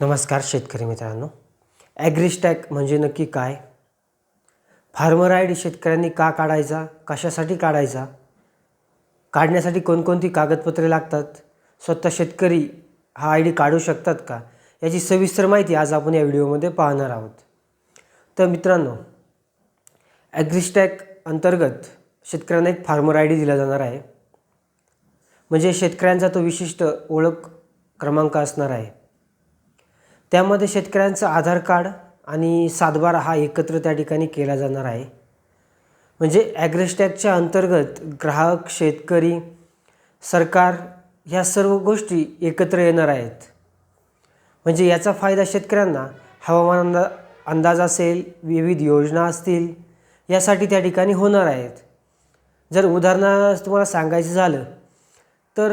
नमस्कार शेतकरी मित्रांनो. ॲग्रिस्टॅक म्हणजे नक्की काय? फार्मर आय डी शेतकऱ्यांनी का काढायचा? कशासाठी काढायचा? काढण्यासाठी कोणकोणती कागदपत्रे लागतात? स्वतः शेतकरी हा आय डी काढू शकतात का? याची सविस्तर माहिती आज आपण या व्हिडिओमध्ये पाहणार आहोत. तर मित्रांनो ॲग्रिस्टॅक अंतर्गत शेतकऱ्यांना एक फार्मर आय डी दिला जाणार आहे. म्हणजे शेतकऱ्यांचा तो विशिष्ट ओळख क्रमांक असणार आहे. त्यामध्ये शेतकऱ्यांचं आधार कार्ड आणि सातबारा हा एकत्र त्या ठिकाणी केला जाणार आहे. म्हणजे ॲग्रेस्टॅकच्या अंतर्गत ग्राहक शेतकरी सरकार ह्या सर्व गोष्टी एकत्र येणार आहेत. म्हणजे याचा फायदा शेतकऱ्यांना हवामान अंदा अंदाज असेल विविध योजना असतील यासाठी त्या ठिकाणी होणार आहेत. जर उदाहरणार्थ तुम्हाला सांगायचं झालं तर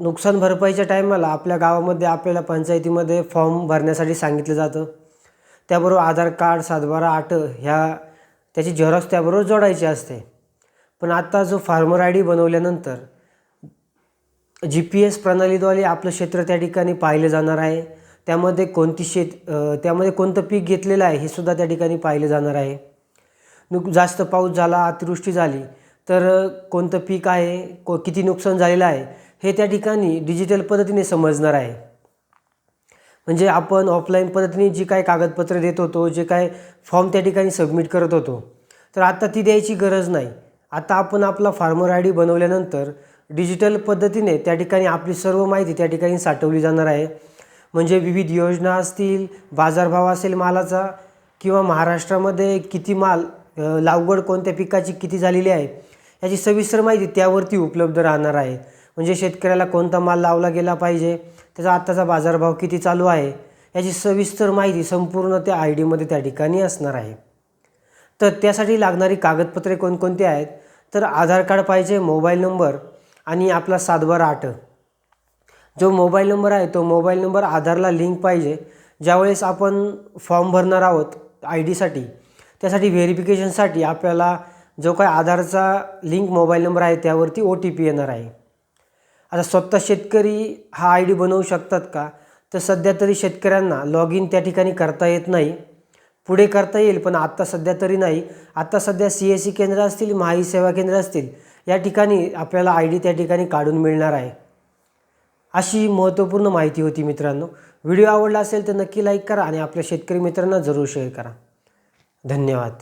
नुकसान भरपाईच्या टायमाला आपल्या गावामध्ये आपल्याला पंचायतीमध्ये फॉर्म भरण्यासाठी सांगितलं जातं. त्याबरोबर आधार कार्ड सातबारा आठ ह्या त्याची झेरॉक्स त्याबरोबर जोडायची असते. पण आत्ता जो फार्मर आय डी बनवल्यानंतर जी पी एस प्रणालीद्वारे आपलं क्षेत्र त्या ठिकाणी पाहिलं जाणार आहे. त्यामध्ये कोणती शेत त्यामध्ये कोणतं पीक घेतलेलं आहे हे सुद्धा त्या ठिकाणी पाहिलं जाणार आहे. नुक जास्त पाऊस झाला अतिवृष्टी झाली तर कोणतं पीक आहे को किती नुकसान झालेलं आहे हे त्या ठिकाणी डिजिटल पद्धतीने समजणार आहे. म्हणजे आपण ऑफलाईन पद्धतीने जी काय कागदपत्र देत होतो जे काय फॉर्म त्या ठिकाणी सबमिट करत होतो तर आता ती द्यायची गरज नाही. आता आपण आपला फार्मर आय डी बनवल्यानंतर डिजिटल पद्धतीने त्या ठिकाणी आपली सर्व माहिती त्या ठिकाणी साठवली जाणार आहे. म्हणजे विविध योजना असतील बाजारभाव असेल मालाचा किंवा महाराष्ट्रामध्ये किती माल लागवड कोणत्या पिकाची किती झालेली आहे याची सविस्तर माहिती त्यावरती उपलब्ध राहणार आहे. म्हणजे शेतकऱ्याला कोणता माल लावला गेला पाहिजे? त्याचा आत्ताचा बाजारभाव किती चालू आहे? याची सविस्तर माहिती संपूर्ण त्या आय डीमध्ये त्या ठिकाणी असणार आहे. तर त्यासाठी लागणारी कागदपत्रे कोणकोणती आहेत? तर आधार कार्ड पाहिजे मोबाईल नंबर आणि आपला सातबारा आठ. जो मोबाईल नंबर आहे तो मोबाईल नंबर आधारला लिंक पाहिजे. ज्यावेळेस आपण फॉर्म भरणार आहोत आय डीसाठी त्यासाठी व्हेरिफिकेशनसाठी आपल्याला जो काय आधारचा लिंक मोबाईल नंबर आहे त्यावरती ओ टी पी येणार आहे. आता स्वतः शेतकरी हा आय डी बनवू शकतात का? तर सध्या तरी शेतकऱ्यांना लॉग इन त्या ठिकाणी करता येत नाही. पुढे करता येईल पण आत्ता सध्या तरी नाही. आत्ता सध्या सी एस सी केंद्र असतील महाई सेवा केंद्र असतील या ठिकाणी आपल्याला आय डी त्या ठिकाणी काढून मिळणार आहे. अशी महत्त्वपूर्ण माहिती होती मित्रांनो. व्हिडिओ आवडला असेल तर नक्की लाईक करा आणि आपल्या शेतकरी मित्रांना जरूर शेअर करा. धन्यवाद.